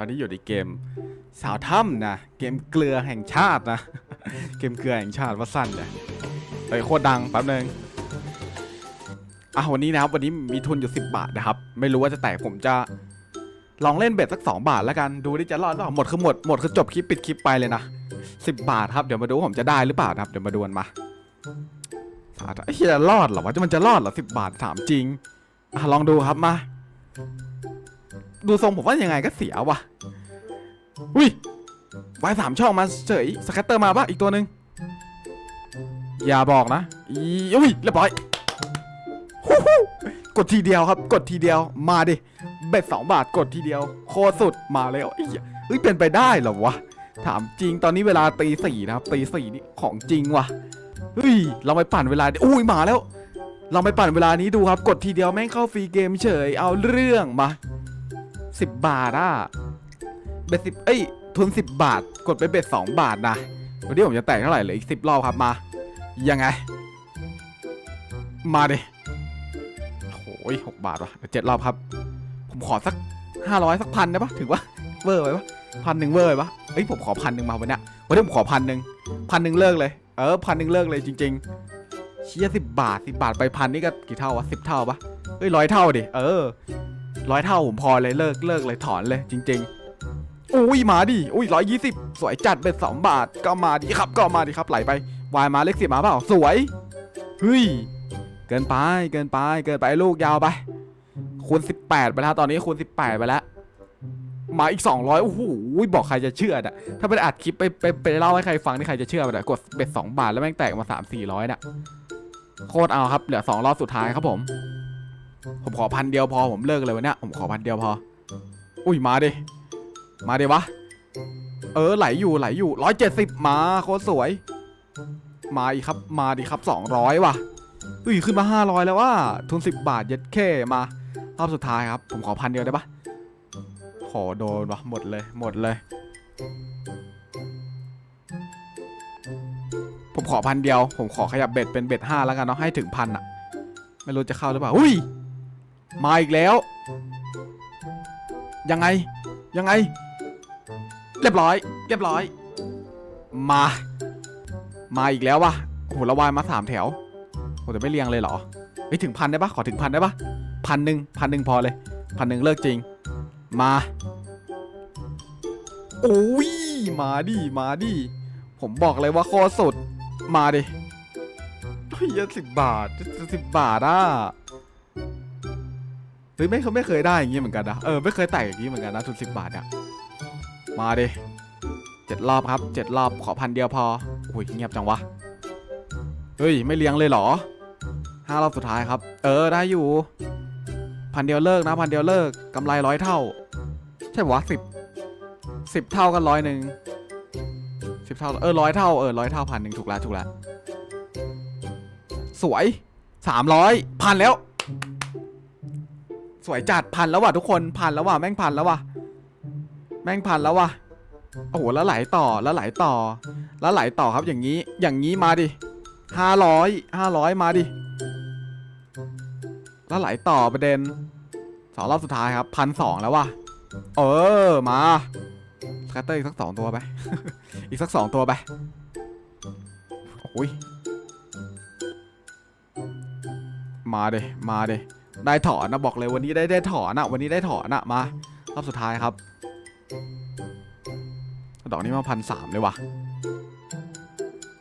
ตอนนี้อยู่ในเกมสาวถ้ำนะ เกมเกลือแห่งชาตินะ เกมเกลือแห่งชาติว่าสั้นเนี่ยเฮ้ยโคตรดังแป๊บนึงอะวันนี้นะครับ วันนี้มีทุนอยู่ 10 บาทนะครับ ไม่รู้ว่าจะแตกผมจะลองเล่นเบ็ดสัก 2 บาทแล้วกัน ดูดิจะรอดหรือเปล่าหมดคือหมด หมดคือจบคลิปปิดคลิปไปเลยนะ 10 บาทครับ เดี๋ยวมาดูว่าผมจะได้หรือเปล่านะครับ เดี๋ยวมาดูกันมาสาธุไอ้เหี้ยรอดเหรอวะมันจะรอดเหรอสิบาทถามจริงอะลองดูครับมา ดูทรงผมว่ายังไงก็เสียว่ะอุ้ยไว้สามช่องมาเฉยสแคตเตอร์มาปะอีกตัวหนึ่งอย่าบอกนะอุ้ยเรียบร้อยฮู้ฮู้กดทีเดียวครับ กดทีเดียวมาดิเบ็ดสองบาทกดทีเดียว โคตรสุดมาแล้วไอ้เฮ้ยเป็นไปได้เหรอวะถามจริงตอนนี้เวลาตีสี่นะครับตีสี่นี่ของจริงว่ะเฮ้ยเราไปปั่นเวลาอุ้ยมาแล้ว เราไปปั่นเวลานี้ดูครับ กดทีเดียวแม่งเข้าฟรีเกมเฉยเอาเรื่องมา สิบบาทอะเบ็ดสิบเอ้ยทุนสิบบาท กดไปเบ็ดสองบาทนะวันนี้ผมจะแตกเท่าไหร่เหลยอีกสิบรอบครับมา ยังไง มาดิโอ้ยหกบาทว่ะเจ็ดรอบครับ ผมขอสักห้าร้อยสักพันได้ปะถือว่าเวอร์ไปปะพันหนึ่งเวอร์ไปปะเอ้ยผมขอพันหนึ่งมาวันนี้วันนี้ผมขอพันหนึ่งพันหนึ่งเลิกเลย เออพันหนึ่งเลิกเลยจริง ๆ เชี่ยสิบบาทสิบบาทไปพันนี่ก็กี่เท่าวะสิบเท่าปะเอ้ยร้อยเท่าดิ เออ ร้อยเท่าผมพอเลยเลิกเลิกเลยถอนเลยจริง ๆ อุ้ยมาดิอุ้ยร้อยยี่สิบสวยจัดเป็นสองบาทก็มาดิครับก็มาดิครับไหลไปวายมาเลขสิบมาเปล่าสวยเฮ้ยเกินไปเกินไปเกินไปลูกยาวไปคูณสิบแปดไปแล้วตอนนี้คูณสิบแปดไปแล้ว มาอีก 200 โอ้โหบอกใครจะเชื่ออะ ถ้าไปอัดคลิปไปไปไปเล่าให้ใครฟังนี่ใครจะเชื่อมันอะกดเบ็ด2บาทแล้วแม่งแตกมา 3 400 น่ะ โคตรเอาครับ เหลือ 2 รอบสุดท้ายครับผม ผมขอพันเดียวพอผมเลิกเลยวันเนี้ยผมขอพันเดียวพอ อุ้ยมาดิมาดิวะ เออไหลอยู่ไหลอยู่170มาโคตรสวย มาอีกครับมาดิครับ200ว่ะอุ้ยขึ้นมา500แล้วว่าทุน10บาทเย็ดแค่มารอบสุดท้ายครับ ผมขอพันเดียวได้ปะขอโดนวะหมดเลยหมดเลย ผมขอพันเดียว ผมขอขยับเบ็ดเป็นเบ็ดห้าแล้วกันเนาะให้ถึงพันอะไม่รู้จะเข้าหรือเปล่าอุ้ย มาอีกแล้ว ยังไง ยังไง เรียบร้อย เรียบร้อย มา มาอีกแล้ววะโอ้โหละวายมาสามแถวโอ้แต่ไม่เรียงเลยเหรอเฮ้ยถึงพันได้ปะขอถึงพันได้ปะพันหนึ่งพันหนึ่งพอเลยพันหนึ่งเลิกจริง มาโอ้ยมาดิมาดิผมบอกเลยว่าโคตรสุด มาดิเฮ้ยสิบบาทสิบบาทอะ เฮ้ยไม่เขาไม่เคยได้อย่างงี้เหมือนกันนะ เออไม่เคยแตกอย่างงี้เหมือนกันนะทุนสิบบาทอะมาดิเจ็ดรอบครับเจ็ดรอบขอพันเดียวพออุ้ยเงียบจังวะ เฮ้ยไม่เลี้ยงเลยเหรอห้ารอบสุดท้ายครับ เออได้อยู่ พันเดียวเลิกนะพันเดียวเลิกกำไรร้อยเท่า ใช่ปะวะสิบสิบเท่ากันร้อยหนึ่งสิบเท่าเออร้อยเท่าเออร้อยเท่าพันหนึ่งถูกแล้วถูกแล้วสวยสามร้อยพันแล้ว สวยจัดพันแล้วว่ะทุกคนพันแล้วว่ะแม่งพันแล้วว่ะแม่งพันแล้วว่ะโอ้โหแล้วไหลต่อแล้วไหลต่อ แล้วไหลต่อครับอย่างนี้อย่างนี้มาดิห้าร้อยห้าร้อยมาดิแล้วไหลต่อประเด็นสองรอบสุดท้ายครับพันสองแล้วว่ะเออมาสแคตเตอร์อีกสักสองตัวไป อีกสักสองตัวไปโอ้ยมาเดมาเด ได้ถอนนะบอกเลยวันนี้ได้ได้ถอนนะวันนี้ได้ถอนนะมารอบสุดท้ายครับ ดอกนี้มาพันสามเลยวะ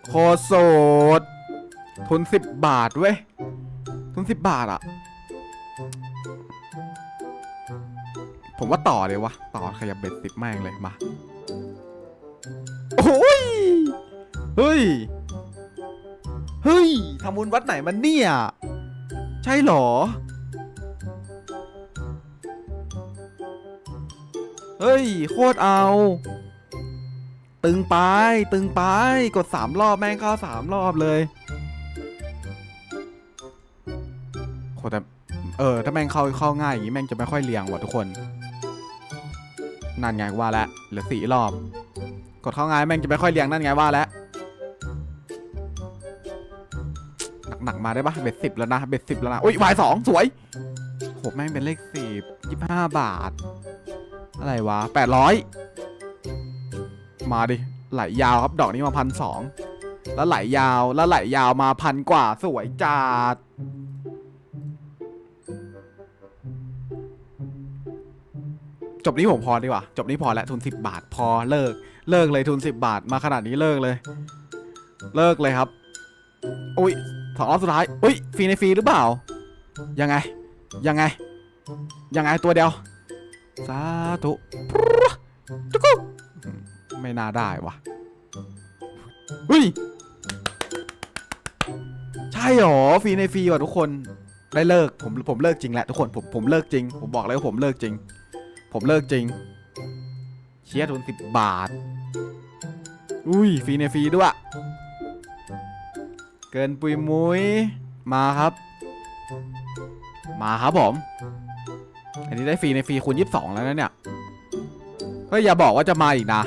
โคโสดทุนสิบบาทเว้ยทุนสิบบาทอะผมว่าต่อเลยวะต่อขยับเบ็ดสิบแม่งเลยมาโอ้ยเฮ้ยเฮ้ยทำบุญวัดไหนมันเนี่ย ใช่หรอ เฮ้ย โคตรเอา ตึงไป ตึงไป กดสามรอบแม่งเข้าสามรอบเลยโคตรแต่เออ ถ้าแม่งเข้าเข้าง่ายอย่างงี้แม่งจะไม่ค่อยเรียงว่ะทุกคน นั่นไงว่าแล้วเหลือสี่รอบ กดเข้าง่ายแม่งจะไม่ค่อยเรียงนั่นไงว่าแล้วหนักๆมาได้ปะเบ็ดสิบแล้วนะเบ็ดสิบแล้วนะอุ้ยวายสองสวยโหแม่งเป็นเลขสิบยี่ห้าบาท อะไรวะแปดร้อยมาดิ ไหลยาวครับดอกนี้มาพันสองแล้วไหลยาวแล้วไหลยาวมาพันกว่าสวยจัดจบนี้ผมพอดีกว่า จบนี้พอแล้วทุนสิบบาท พอเลิก เลิกเลยทุนสิบบาท มาขนาดนี้เลิกเลย เลิกเลยครับอุ้ยสองรอบสุดท้ายอุ้ยฟรีในฟรีหรือเปล่า ยังไง ยังไง ยังไงตัวเดียว สาธุปรุ๊จุกุไม่น่าได้วะเฮ้ย ใช่หรอฟรีในฟรีว่ะทุกคน ได้เลิก ผมผมเลิกจริงแหละทุกคน ผมผมเลิกจริง ผมบอกเลยว่าผมเลิกจริง ผมเลิกจริง เชียร์ทุนสิบบาท อุ้ยฟรีในฟรีด้วย เกินปุยมุ้ย มาครับ มาครับผม อันนี้ได้ฟรีในฟรีคูณยี่สิบสองแล้วนะเนี่ยเฮ้ยอย่าบอกว่าจะมาอีกนะ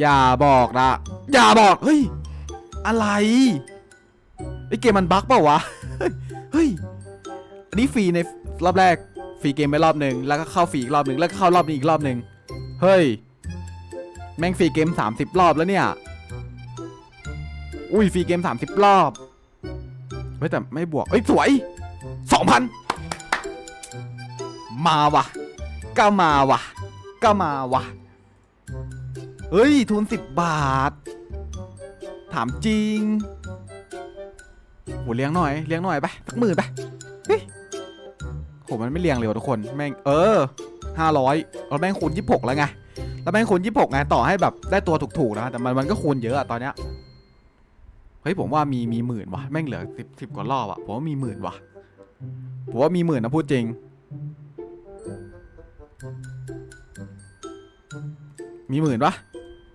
อย่าบอกนะ อย่าบอกเฮ้ยอะไรไอเกมมันบั๊กเปล่าวะเฮ้ยอันนี้ฟรีในรอบแรกฟรีเกมไปรอบหนึ่งแล้วก็เข้าฟรีอีกรอบหนึ่งแล้วก็เข้ารอบนี้อีกรอบหนึ่งเฮ้ยแม่งฟรีเกม 30 รอบแล้วเนี่ยอุ้ยฟรีเกม 30 รอบเฮ้ยแต่ไม่บวกเอ้ยสวย 2,000 มาวะก็มาวะก็มาวะเฮ้ย ทุน10บบาท ถามจริงโหเลี้ยงหน่อย เลี้ยงหน่อยไปสักหมื่นไปเฮ้ยโหมันไม่เลี้ยงเลยว่ะทุกคนแม่งเออ500เราแม่งคูณ26แล้วไงแล้วแม่งคูณ26ไงต่อให้แบบได้ตัวถูกๆนะแต่มันมันก็คูณเยอะอะตอนเนี้ยเฮ้ยผมว่ามีมีหมื่นว่ะแม่งเหลือสิบสิบกว่ารอบอะผมว่ามีหมื่นว่ะผมว่ามีหมื่นนะพูดจริง มีหมื่นปะ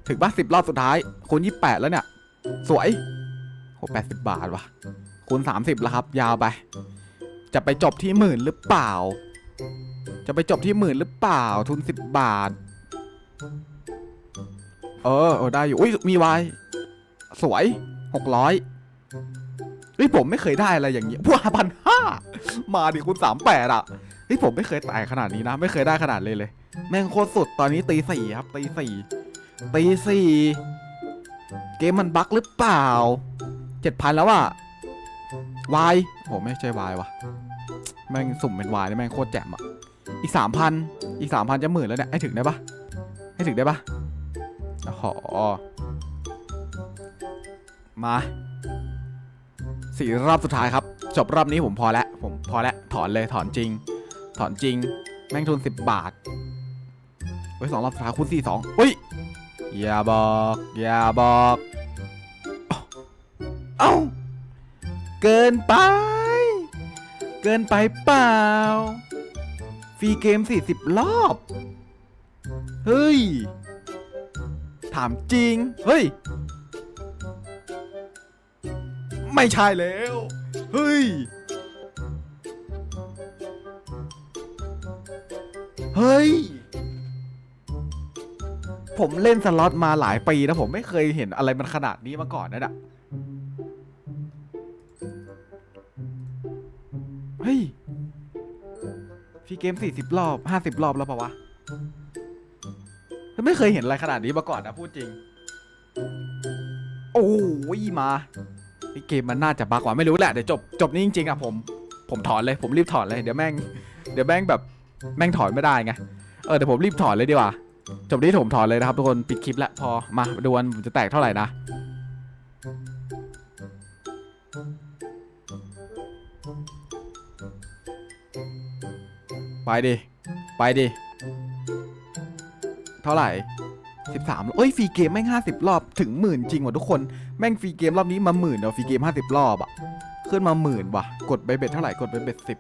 ถึงปะสิบรอบสุดท้ายคูณยี่แปดแล้วเนี่ย สวยโหแปดสิบบาทวะคูณสามสิบแล้วครับ ยาวไป จะไปจบที่หมื่นหรือเปล่า จะไปจบที่หมื่นหรือเปล่า ทุนสิบบาท เออเออได้อยู่อุ้ยมีไวายสวยหกร้อยเฮ้ยผมไม่เคยได้อะไรอย่างเงี้ยพวกพันห้ามาดิคุณสามแปดอะ เฮ้ยผมไม่เคยแตกขนาดนี้นะ ไม่เคยได้ขนาดเลยเลย แม่งโคตรสุดตอนนี้ตีสี่ครับตีสี่ตีสี่เกมมันบั๊กหรือเปล่าเจ็ดพันแล้วอะวายโหไม่ใช่วายวะแม่งสุ่มเป็นวายนี่แม่งโคตรแจ่มอะอีกสามพันอีกสามพันจะหมื่นแล้วเนี่ยให้ถึงได้ปะให้ถึงได้ปะโอ้โหมาสี่รอบสุดท้ายครับ จบรอบนี้ผมพอแล้ว ผมพอแล้ว ถอนเลยถอนจริง ถอนจริง แม่งทุนสิบบาทเฮ้ยสองรอบสุดท้ายคูณสี่สองเฮ้ย อย่าบอก อย่าบอก เอ้า เกินไป เกินไปเปล่า ฟรีเกม 40 รอบ เฮ้ย ถามจริง เฮ้ย ไม่ใช่แล้ว เฮ้ย เฮ้ย ผมเล่นสล็อตมาหลายปีนะผมไม่เคยเห็นอะไรมันขนาดนี้มาก่อนนะดะเฮ้ยฟรีเกม 40 รอบ 50 รอบแล้วปะวะ ไม่เคยเห็นอะไรขนาดนี้มาก่อนนะพูดจริง โอ้ยมาไอเกมมันน่าจะบักว่าไม่รู้แหละเดี๋ยวจบจบนี้จริงๆอะผม ผมถอนเลยผมรีบถอนเลยเดี๋ยวแม่ง เดี๋ยวแม่งแบบ แม่งถอนไม่ได้ไง เออเดี๋ยวผมรีบถอนเลยดีกว่า จบนี้ผมถอนเลยนะครับทุกคนปิดคลิปแล้วพอ มาดูวันผมจะแตกเท่าไหร่นะไปดิ ไปดิ เท่าไหร่ 13เอ้ยฟรีเกมแม่ง 50 รอบถึงหมื่นจริงว่ะทุกคน แม่งฟรีเกมรอบนี้มาหมื่นเดี๋ยวฟรีเกม 50 รอบอะขึ้นมาหมื่นว่ะ กดไปเบ็ดเท่าไหร่ กดไปเบ็ดสิบ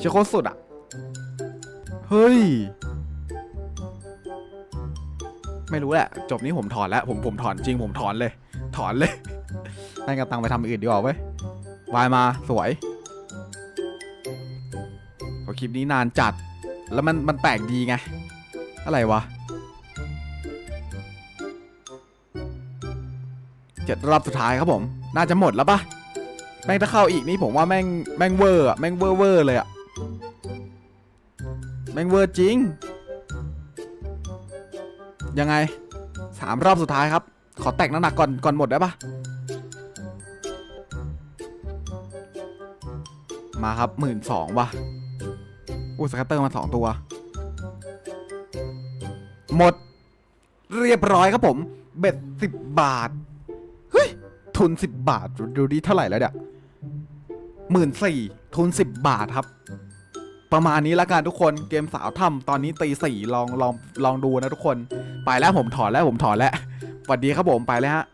เชโคตรสุดอะเฮ้ย ไม่รู้แหละ จบนี้ผมถอนแล้ว ผมผมถอนจริงผมถอนเลย ถอนเลยนั่งกระตังไปทำอื่นดีกว่าเว้ยวายมาสวยพอคลิปนี้นานจัด แล้วมันมันแปลกดีไง อะไรวะเจ็ดรอบสุดท้ายครับผม น่าจะหมดแล้วปะแม่งถ้าเข้าอีกนี่ผมว่าแม่งแม่งเวอร์อะแม่งเวอร์เวอร์เลยอะ แม่งเวอร์จริง ยังไงสามรอบสุดท้ายครับ ขอแตกหนักๆก่อนก่อนหมดได้ปะมาครับหมื่นสองว่ะอู้สกัตเตอร์มาสองตัว หมด เรียบร้อยครับผม เบ็ดสิบบาท เฮ้ย ทุนสิบบาท ดูดูดิเท่าไหร่แล้วเนี่ยหมื่นสี่ทุนสิบบาทครับ ประมาณนี้ละกันทุกคนเกมสาวถ้ำตอนนี้ตีสี่ลองลองลองดูนะทุกคน ไปแล้วผมถอนแล้วผมถอนแล้วสวัสดีครับผมไปแล้วฮะ